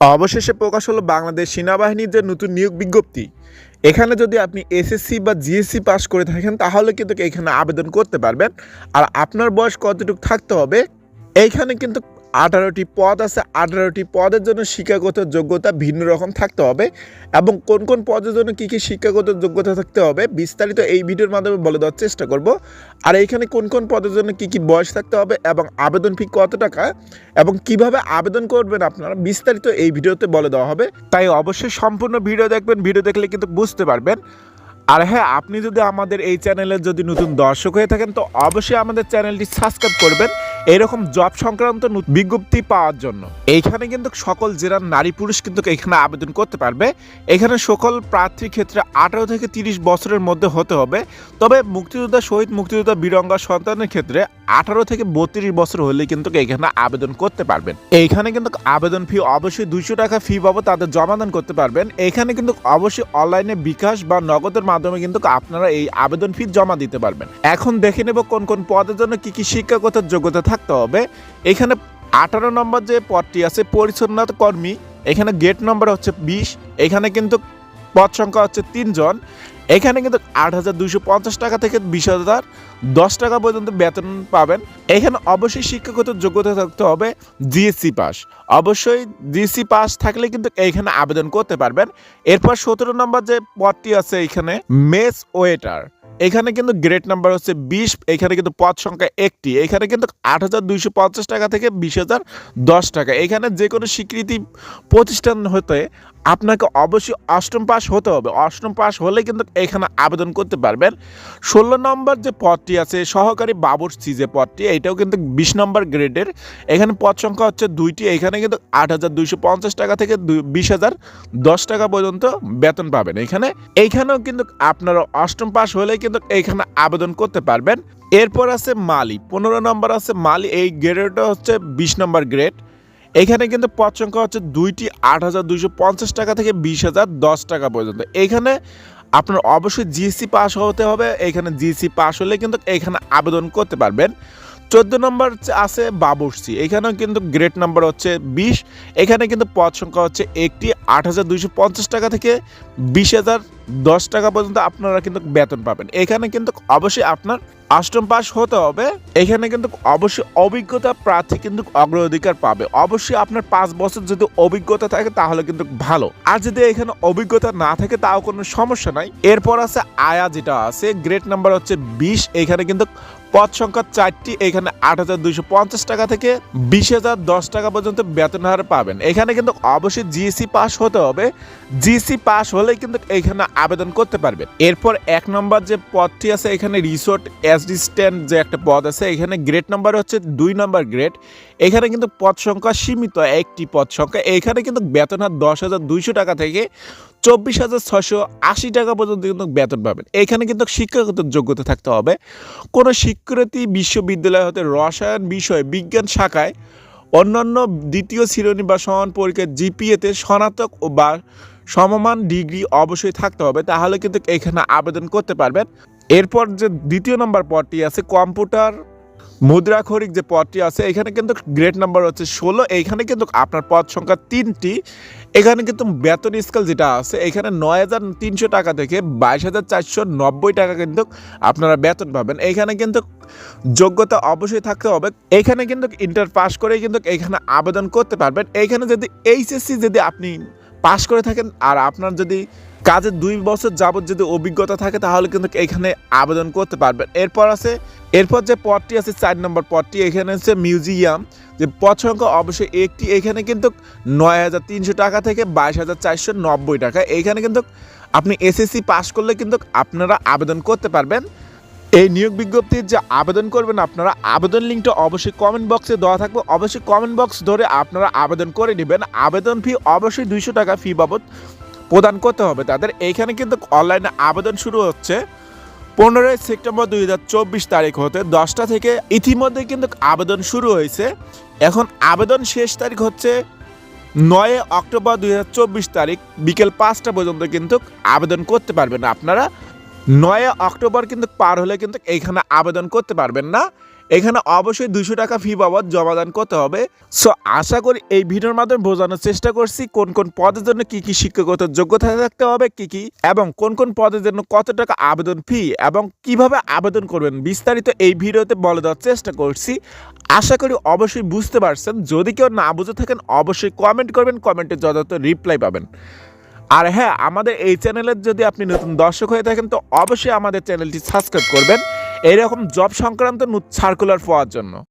অবশেষে প্রকাশ হলো বাংলাদেশ সেনাবাহিনীর যে নতুন নিয়োগ বিজ্ঞপ্তি। এখানে যদি আপনি এসএসসি বা জিএসসি পাস করে থাকেন, তাহলে কিন্তু এখানে আবেদন করতে পারবেন। আর আপনার বয়স কতটুকু থাকতে হবে, এইখানে কিন্তু আঠারোটি পদ আছে, আঠারোটি পদের জন্য শিক্ষাগত যোগ্যতা ভিন্ন রকম থাকতে হবে এবং কোন কোন পদের জন্য কী কী শিক্ষাগত যোগ্যতা থাকতে হবে বিস্তারিত এই ভিডিওর মাধ্যমে বলে দেওয়ার চেষ্টা করব। আর এইখানে কোন কোন পদের জন্য কী কী বয়স থাকতে হবে এবং আবেদন ফি কত টাকা এবং কীভাবে আবেদন করবেন আপনারা বিস্তারিত এই ভিডিওতে বলে দেওয়া হবে। তাই অবশ্যই সম্পূর্ণ ভিডিও দেখবেন, ভিডিও দেখলে কিন্তু বুঝতে পারবেন। আর হ্যাঁ আপনি যদি আমাদের এই চ্যানেলের যদি নতুন দর্শক হয়ে থাকেন তো অবশ্যই আমাদের চ্যানেলটি সাবস্ক্রাইব করবেন। এরকম জব সংক্রান্ত বিজ্ঞপ্তি পাওয়ার জন্য। এইখানে কিন্তু সকল জেলার নারী পুরুষ কিন্তু এখানে আবেদন করতে পারবে। এখানে সকল প্রার্থীর ক্ষেত্রে আঠারো থেকে তিরিশ বছরের মধ্যে হতে হবে। তবে মুক্তিযোদ্ধা, শহীদ মুক্তিযোদ্ধা বীরঙ্গা সন্তানের ক্ষেত্রে আঠারো থেকে বত্রিশ বছর হলে কিন্তু এখানে আবেদন করতে পারবেন। এইখানে কিন্তু আবেদন ফি অবশ্যই দুইশো টাকা ফি পাবো তাদের জমাদান করতে পারবেন। এখানে কিন্তু অবশ্যই অনলাইনে বিকাশ বা নগদের মাধ্যমে কিন্তু আপনারা এই আবেদন ফি জমা দিতে পারবেন। এখন দেখে নেব কোন কোন পদের জন্য কি কি শিক্ষাগত যোগ্যতা থাকতে হবে। এখানে আঠারো নম্বর যে পদটি আছে পরিচ্ছন্ন কর্মী, এখানে গেট নম্বর হচ্ছে বিশ, এখানে কিন্তু পদ সংখ্যা হচ্ছে তিনজন। এখানে কিন্তু আট হাজার দুইশো পঞ্চাশ টাকা থেকে বিশ হাজার, দশ টাকা পর্যন্ত বেতন পাবেন। এখানে অবশ্যই শিক্ষাগত যোগ্যতা থাকতে হবে জিএসসি পাস অবশ্যই জিএসসি পাস থাকলে কিন্তু এইখানে আবেদন করতে পারবেন। এরপর সতেরো নম্বর যে পদটি আছে এখানে মেস ওয়েটার এখানে কিন্তু গ্রেড নাম্বার হচ্ছে বিশ, এখানে কিন্তু পদ সংখ্যা একটি। এখানে কিন্তু আট হাজার দুইশো পঞ্চাশ টাকা থেকে বিশ হাজার, দশ টাকা। এখানে যে কোনো স্বীকৃতি প্রতিষ্ঠান হতে আপনাকে অবশ্যই অষ্টম পাস হতে হবে। অষ্টম পাস হলে কিন্তু এখানে আবেদন করতে পারবেন। ষোলো নম্বর যে পদটি আছে, সহকারী বাবুর্চি যে পদটি, এটাও কিন্তু বিশ নম্বর গ্রেডের। এখানে পদ সংখ্যা হচ্ছে দুইটি। এখানে কিন্তু আট হাজার দুইশো পঞ্চাশ টাকা থেকে বিশ হাজার দশ টাকা পর্যন্ত বেতন পাবেন এখানে। এইখানেও কিন্তু আপনারা অষ্টম পাস হলে কিন্তু এইখানে আবেদন করতে পারবেন। এরপর আছে মালি। পনেরো নম্বর আছে মালি। এই গ্রেডটা হচ্ছে বিশ নম্বর গ্রেড। এখানে কিন্তু পদ সংখ্যা হচ্ছে দুইটি, আট হাজার দুইশো পঞ্চাশ টাকা থেকে বিশ হাজার দশ টাকা পর্যন্ত। এখানে আপনার অবশ্যই জিএসসি পাস হতে হবে। এখানে জিএসসি পাস হলে কিন্তু এখানে আবেদন করতে পারবেন। চোদ্দ নম্বর আছে বাবুর্চি। এখানেও কিন্তু গ্রেড নাম্বার হচ্ছে বিশ। এখানে কিন্তু পদ সংখ্যা হচ্ছে একটি, আট হাজার দুইশো পঞ্চাশ টাকা থেকে বিশ হাজার দশ টাকা পর্যন্ত আপনারা কিন্তু বেতন পাবেন। এখানে কিন্তু অবশ্যই আপনার অষ্টম পাস হতে হবে। এখানে কিন্তু অবশ্যই অভিজ্ঞতা প্রার্থী কিন্তু অগ্রাধিকার পাবে। অবশ্যই আপনার পাঁচ বছর যদি অভিজ্ঞতা থাকে তাহলে কিন্তু ভালো। আর যদি এখানে অভিজ্ঞতা না থাকে তাও কোনো সমস্যা নাই। এরপর আছে আয়া যেটা আছে গ্রেড নাম্বার হচ্ছে বিশ। এখানে কিন্তু পদ সংখ্যা চারটি। এখানে আট হাজার দুইশো পঞ্চাশ টাকা থেকে বিশ হাজার দশ টাকা পর্যন্ত বেতন হার পাবেন। এখানে কিন্তু অবশ্যই জিএসসি পাস হতে হবে। জিএসসি পাস হলে কিন্তু এখানে আবেদন করতে পারবেন। এরপর এক নম্বর যে পদটি আছে, এখানে রিসোর্ট অ্যাসিস্ট্যান্ট যে একটা পদ আছে, এখানে গ্রেড নাম্বার হচ্ছে দুই নম্বর গ্রেড এখানে কিন্তু পদ সংখ্যা সীমিত, একটি পদ সংখ্যা। এখানে কিন্তু বেতন হার দশ হাজার দুইশো টাকা থেকে চব্বিশ হাজার ছশো আশি টাকা পর্যন্ত কিন্তু বেতন পাবেন। এখানে কিন্তু শিক্ষাগত যোগ্যতা থাকতে হবে। কোনো স্বীকৃতি বিশ্ববিদ্যালয় হতে রসায়ন বিষয় বিজ্ঞান শাখায় অন্যান্য দ্বিতীয় শ্রেণি বা সমান জিপিএতে স্নাতক বা সমমান ডিগ্রি অবশ্যই থাকতে হবে। তাহলে কিন্তু এখানে আবেদন করতে পারবেন। এরপর যে দ্বিতীয় নম্বর পদটি আছে, কম্পিউটার মুদ্রাক্ষরিক যে পদটি আছে, এখানে কিন্তু গ্রেড নাম্বার হচ্ছে ষোলো। এইখানে কিন্তু আপনার পদ সংখ্যা তিনটি। এখানে কিন্তু বেতন স্কেল যেটা আছে, এখানে নয় হাজার তিনশো টাকা থেকে বাইশ হাজার চারশো নব্বই টাকা কিন্তু আপনারা বেতন পাবেন। এখানে কিন্তু যোগ্যতা অবশ্যই থাকতে হবে। এখানে কিন্তু ইন্টার পাস করেই কিন্তু এখানে আবেদন করতে পারবেন। এইখানে যদি এইচএসসি যদি আপনি পাস করে থাকেন, আর আপনার যদি কাজে দুই বছর যাবত যদি অভিজ্ঞতা থাকে, তাহলে কিন্তু এখানে আবেদন করতে পারবেন। এরপর আছে, এরপর যে পদটি আছে, চার নম্বর পদটি, এখানে হচ্ছে মিউজিয়াম। যে পদ সংখ্যা অবশ্যই একটি, এখানে কিন্তু নয় হাজার তিনশো টাকা থেকে বাইশ হাজার চারশো নব্বই টাকা। এখানে কিন্তু আপনি এসএসসি পাস করলে কিন্তু আপনারা আবেদন করতে পারবেন। এই নিয়োগ বিজ্ঞপ্তির যে আবেদন করবেন আপনারা, আবেদন লিঙ্কটা অবশ্যই কমেন্ট বক্সে দেওয়া থাকবে। অবশ্যই কমেন্ট বক্স ধরে আপনারা আবেদন করে নেবেন। আবেদন ফি অবশ্যই দুইশো টাকা ফি বাবদ প্রদান করতে হবে তাদের। এইখানে কিন্তু অনলাইনে আবেদন শুরু হচ্ছে পনেরোই সেপ্টেম্বর দুই হাজার চব্বিশ তারিখ হতে দশটা থেকে ইতিমধ্যে কিন্তু আবেদন শুরু হয়েছে। এখন আবেদন শেষ তারিখ হচ্ছে নয় অক্টোবর দুই হাজার চব্বিশ তারিখ, বিকেল পাঁচটা পর্যন্ত কিন্তু আবেদন করতে পারবেন আপনারা। নয় অক্টোবর কিন্তু পার হলে কিন্তু এইখানে আবেদন করতে পারবেন না। এখানে অবশ্যই দুশো টাকা ফি বাবদ জমাদান করতে হবে। সো আশা করি এই ভিডিওর মাধ্যমে বোঝানোর চেষ্টা করছি কোন কোন পদের জন্য কি কি শিক্ষাগত যোগ্যতা থাকতে হবে, কি কি, এবং কোন কোন পদের জন্য কত টাকা আবেদন ফি এবং কীভাবে আবেদন করবেন বিস্তারিত এই ভিডিওতে বলে দেওয়ার চেষ্টা করছি। আশা করি অবশ্যই বুঝতে পারছেন। যদি কেউ না বুঝে থাকেন, অবশ্যই কমেন্ট করবেন কমেন্টে যথাযথ রিপ্লাই পাবেন। আর হ্যাঁ আমাদের এই চ্যানেলের যদি আপনি নতুন দর্শক হয়ে থাকেন, তো অবশ্যই আমাদের চ্যানেলটি সাবস্ক্রাইব করবেন। এরকম জব সংক্রান্ত সার্কুলার পাওয়ার জন্য।